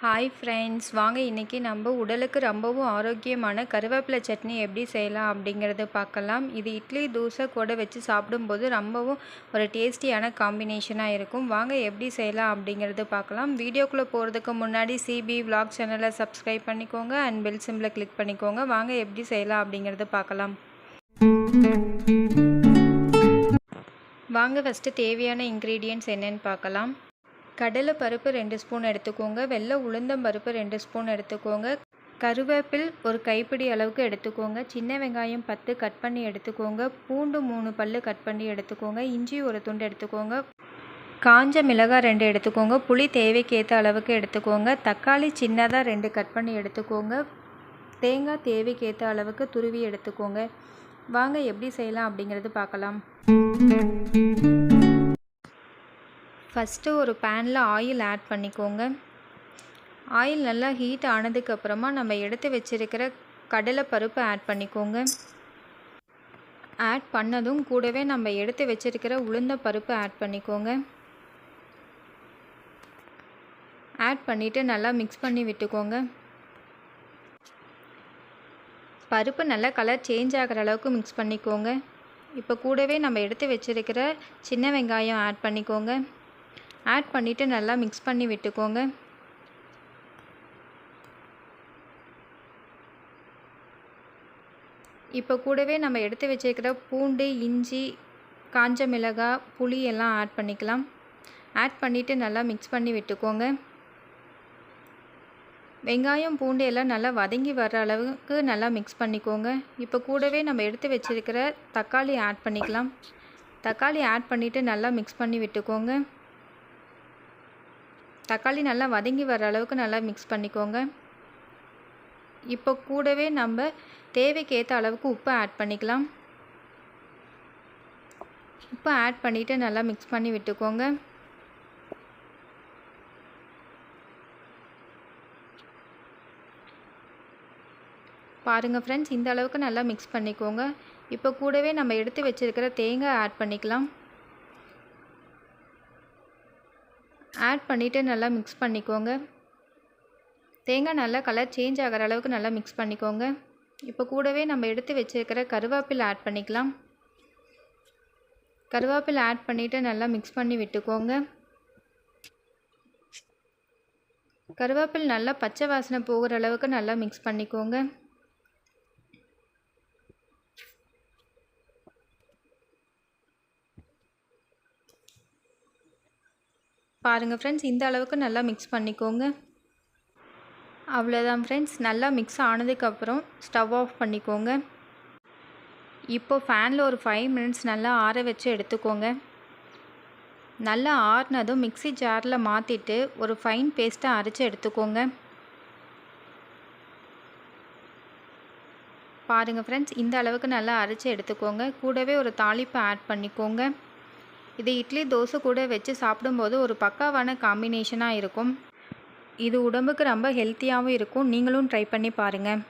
Hi friends வாங்க இன்றைக்கி நம்ம உடலுக்கு ரொம்பவும் ஆரோக்கியமான கருவேப்பிலை சட்னி எப்படி செய்யலாம் அப்படிங்கிறத பார்க்கலாம். இது இட்லி தோசை கூட வச்சு சாப்பிடும்போது ரொம்பவும் ஒரு டேஸ்டியான காம்பினேஷனாக இருக்கும். வாங்க எப்படி செய்யலாம் அப்படிங்கிறத பார்க்கலாம். வீடியோக்குள்ளே போகிறதுக்கு முன்னாடி சிபி vlog சேனலை சப்ஸ்கிரைப் பண்ணிக்கோங்க. அண்ட் பெல் சிம்பில் கிளிக் பண்ணிக்கோங்க. வாங்க எப்படி செய்யலாம் அப்படிங்கிறத பார்க்கலாம். வாங்க ஃபஸ்ட்டு தேவையான இன்க்ரீடியன்ட்ஸ் என்னென்னு பார்க்கலாம். கடலை பருப்பு ரெண்டு ஸ்பூன் எடுத்துக்கோங்க. வெள்ளை உளுந்தம் பருப்பு ரெண்டு ஸ்பூன் எடுத்துக்கோங்க. கருவேப்பில் ஒரு கைப்பிடி அளவுக்கு எடுத்துக்கோங்க. சின்ன வெங்காயம் பத்து கட் பண்ணி எடுத்துக்கோங்க. பூண்டு மூணு பல் கட் பண்ணி எடுத்துக்கோங்க. இஞ்சி ஒரு துண்டு எடுத்துக்கோங்க. காஞ்ச மிளகாய் ரெண்டு எடுத்துக்கோங்க. புளி தேவைக்கேற்ற அளவுக்கு எடுத்துக்கோங்க. தக்காளி சின்னதாக ரெண்டு கட் பண்ணி எடுத்துக்கோங்க. தேங்காய் தேவைக்கேற்ற அளவுக்கு துருவி எடுத்துக்கோங்க. வாங்க எப்படி செய்யலாம் அப்படிங்கிறது பார்க்கலாம். ஃபஸ்ட்டு ஒரு பேனில் ஆயில் ஆட் பண்ணிக்கோங்க. ஆயில் நல்லா ஹீட் ஆனதுக்கப்புறமா நம்ம எடுத்து வச்சுருக்கிற கடலை பருப்பு ஆட் பண்ணிக்கோங்க. ஆட் பண்ணதும் கூடவே நம்ம எடுத்து வச்சுருக்கிற உளுந்த பருப்பு ஆட் பண்ணிக்கோங்க. ஆட் பண்ணிவிட்டு நல்லா மிக்ஸ் பண்ணி விட்டுக்கோங்க. பருப்பு நல்லா கலர் சேஞ்ச் ஆகிற அளவுக்கு மிக்ஸ் பண்ணிக்கோங்க. இப்போ கூடவே நம்ம எடுத்து வச்சுருக்கிற சின்ன வெங்காயம் ஆட் பண்ணிக்கோங்க. ஆட் பண்ணிவிட்டு நல்லா மிக்ஸ் பண்ணி விட்டுக்கோங்க. இப்போ கூடவே நம்ம எடுத்து வச்சுருக்கிற பூண்டு இஞ்சி காஞ்ச மிளகாய் புளி எல்லாம் ஆட் பண்ணிக்கலாம். ஆட் பண்ணிவிட்டு நல்லா மிக்ஸ் பண்ணி விட்டுக்கோங்க. வெங்காயம் பூண்டு எல்லாம் நல்லா வதங்கி வர்ற அளவுக்கு நல்லா மிக்ஸ் பண்ணிக்கோங்க. இப்போ கூடவே நம்ம எடுத்து வச்சுருக்கிற தக்காளி ஆட் பண்ணிக்கலாம். தக்காளி ஆட் பண்ணிவிட்டு நல்லா மிக்ஸ் பண்ணி விட்டுக்கோங்க. தக்காளி நல்லா வதங்கி வர அளவுக்கு நல்லா மிக்ஸ் பண்ணிக்கோங்க. இப்போ கூடவே நம்ம தேவைக்கு ஏற்ற அளவுக்கு உப்பு ஆட் பண்ணிக்கலாம். உப்பு ஆட் பண்ணிவிட்டு நல்லா மிக்ஸ் பண்ணி விட்டுக்கோங்க. பாருங்கள் ஃப்ரெண்ட்ஸ் இந்த அளவுக்கு நல்லா மிக்ஸ் பண்ணிக்கோங்க. இப்போ கூடவே நம்ம எடுத்து வச்சுருக்கிற தேங்காய் ஆட் பண்ணிக்கலாம். ஆட் பண்ணிவிட்டு நல்லா மிக்ஸ் பண்ணிக்கோங்க. தேங்காய் நல்லா கலர் சேஞ்ச் ஆகிற அளவுக்கு நல்லா மிக்ஸ் பண்ணிக்கோங்க. இப்போ கூடவே நம்ம எடுத்து வச்சுருக்கிற கருவேப்பில் ஆட் பண்ணிக்கலாம். கருவேப்பில் ஆட் பண்ணிவிட்டு நல்லா மிக்ஸ் பண்ணி விட்டுக்கோங்க. கருவேப்பில் நல்லா பச்சை வாசனை போகிற அளவுக்கு நல்லா மிக்ஸ் பண்ணிக்கோங்க. பாருங்கள் ஃப்ரெண்ட்ஸ் இந்த அளவுக்கு நல்லா மிக்ஸ் பண்ணிக்கோங்க. அவ்வளோதான் ஃப்ரெண்ட்ஸ் நல்லா மிக்ஸ் ஆனதுக்கப்புறம் ஸ்டவ் ஆஃப் பண்ணிக்கோங்க. இப்போ ஃபேனில் ஒரு ஃபைவ் மினிட்ஸ் நல்லா ஆற வச்சு எடுத்துக்கோங்க. நல்லா ஆறுனதும் மிக்ஸி ஜாரில் மாற்றிட்டு ஒரு ஃபைன் பேஸ்ட்டாக அரைச்சி எடுத்துக்கோங்க. பாருங்கள் ஃப்ரெண்ட்ஸ் இந்த அளவுக்கு நல்லா அரைச்சி எடுத்துக்கோங்க. கூடவே ஒரு தாளிப்பை ஆட் பண்ணிக்கோங்க. இது இட்லி தோசை கூட வச்சு சாப்பிடும்போது ஒரு பக்காவான காம்பினேஷனாக இருக்கும். இது உடம்புக்கு ரொம்ப ஹெல்த்தியாகவும் இருக்கும். நீங்களும் ட்ரை பண்ணி பாருங்கள்